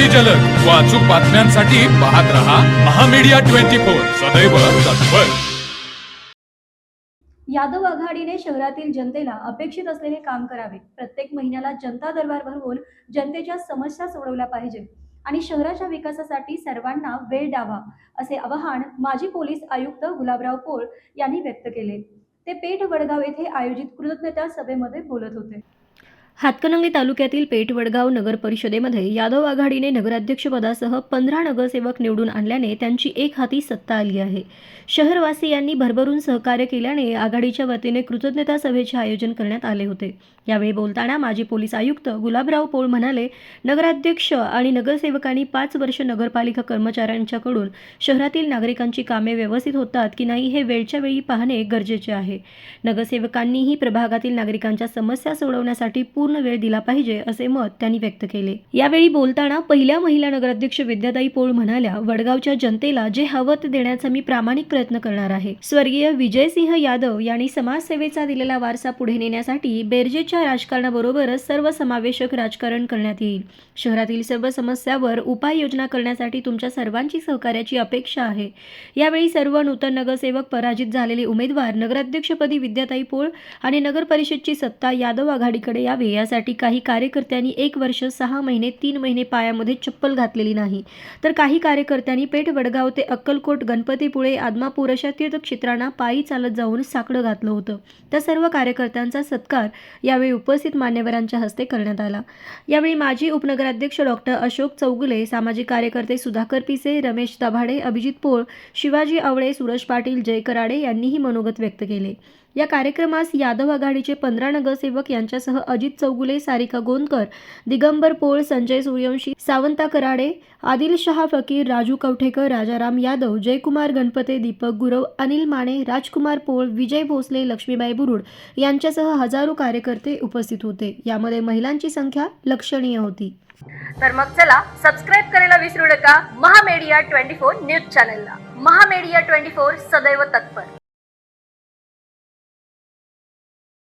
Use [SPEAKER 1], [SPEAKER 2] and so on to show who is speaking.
[SPEAKER 1] अति जलद. व अचूक बातम्यांसाठी पाहत रहा महामीडिया ट्वेंटी फोर. सदैव तत्पर.
[SPEAKER 2] यादव आघाडीने शहरातील जनतेला अपेक्षित असलेले काम करावे. प्रत्येक महिन्याला जनता दरबार भरवून जनतेच्या समस्या सोडवल्या पाहिजे. आणि शहराच्या विकासासाठी सर्वांना वेळ द्यावा असे आवाहन माजी पोलीस आयुक्त गुलाबराव पोळ यांनी व्यक्त केले. ते पेठ वडगाव येथे आयोजित कृतज्ञता सभेमध्ये बोलत होते.
[SPEAKER 3] हातकणंगले तालुक्यातील पेठवडगाव नगर परिषदेमध्ये यादव आघाडीने नगराध्यक्षपदासह पंधरा नगरसेवक निवडून आणल्याने त्यांची एक हाती सत्ता आली आहे. शहरवासियांनी भरभरून सहकार्य केल्याने आघाडीच्या वतीने कृतज्ञता सभेचे आयोजन करण्यात आले होते. यावेळी बोलताना माजी पोलीस आयुक्त गुलाबराव पोळ म्हणाले नगराध्यक्ष आणि नगरसेवकांनी पाच वर्ष नगरपालिका कर्मचाऱ्यांच्याकडून शहरातील नागरिकांची कामे व्यवस्थित होतात की नाही हे वेळच्या वेळी पाहणे गरजेचे आहे. नगरसेवकांनीही प्रभागातील नागरिकांच्या समस्या सोडवण्यासाठी पूर्ण वेळ दिला पाहिजे असे मत त्यांनी व्यक्त केले. यावेळी बोलताना पहिल्या महिला नगराध्यक्ष विद्याताई पोळ म्हणाल्या वडगावच्या जनतेला जे हवं ते देण्याचा मी प्रामाणिक प्रयत्न करणार आहे. स्वर्गीय विजयसिंह यादव यांनी समाजसेवेचा दिलेला वारसा पुढे नेण्यासाठी बेरजेच्या राजकारणाबरोबरच सर्वसमावेशक राजकारण करण्यात येईल. शहरातील सर्व समस्यावर उपाययोजना करण्यासाठी तुमच्या सर्वांची सहकार्याची अपेक्षा आहे. यावेळी सर्व नूतन नगरसेवक पराजित झालेले उमेदवार नगराध्यक्षपदी विद्याताई पोळ आणि नगर परिषदची सत्ता यादव आघाडीकडे यावे यासाठी काही कार्यकर्त्यांनी एक वर्ष सहा महिने तीन महिने पायामध्ये चप्पल घातलेली नाही. तर काही कार्यकर्त्यांनी पेठ वडगाव ते अक्कलकोट गणपतीपुळे आदमापूर अशा तीर्थक्षेत्रांना पायी चालत जाऊन साकडं घातलं होतं. त्या सर्व कार्यकर्त्यांचा सत्कार यावेळी उपस्थित मान्यवरांच्या हस्ते करण्यात आला. यावेळी माजी उपनगराध्यक्ष डॉक्टर अशोक चौगुले सामाजिक कार्यकर्ते सुधाकर पिसे रमेश दाभाडे अभिजित पोळ शिवाजी आवळे सुरज पाटील जय कराडे यांनीही मनोगत व्यक्त केले. या कार्यक्रमास यादव आघाडीचे पंधरा नगरसेवक यांच्यासह अजित चौगुले सारिका गोंदकर दिगंबर पोळ संजय सूर्यवंशी सावंता कराडे आदिल शहा फकीर राजू कवठेकर राजाराम यादव जयकुमार गणपते दीपक गुरव अनिल माने राजकुमार पोळ विजय भोसले लक्ष्मीबाई बुरुड यांच्यासह हजारो कार्यकर्ते उपस्थित होते. यामध्ये महिलांची संख्या लक्षणीय होती.
[SPEAKER 4] तर मग चला सबस्क्राईब करायला विसरू नका. महामेडिया ट्वेंटी फोर न्यूज चॅनलला. महामेडिया ट्वेंटी फोर सदैव तत्पर.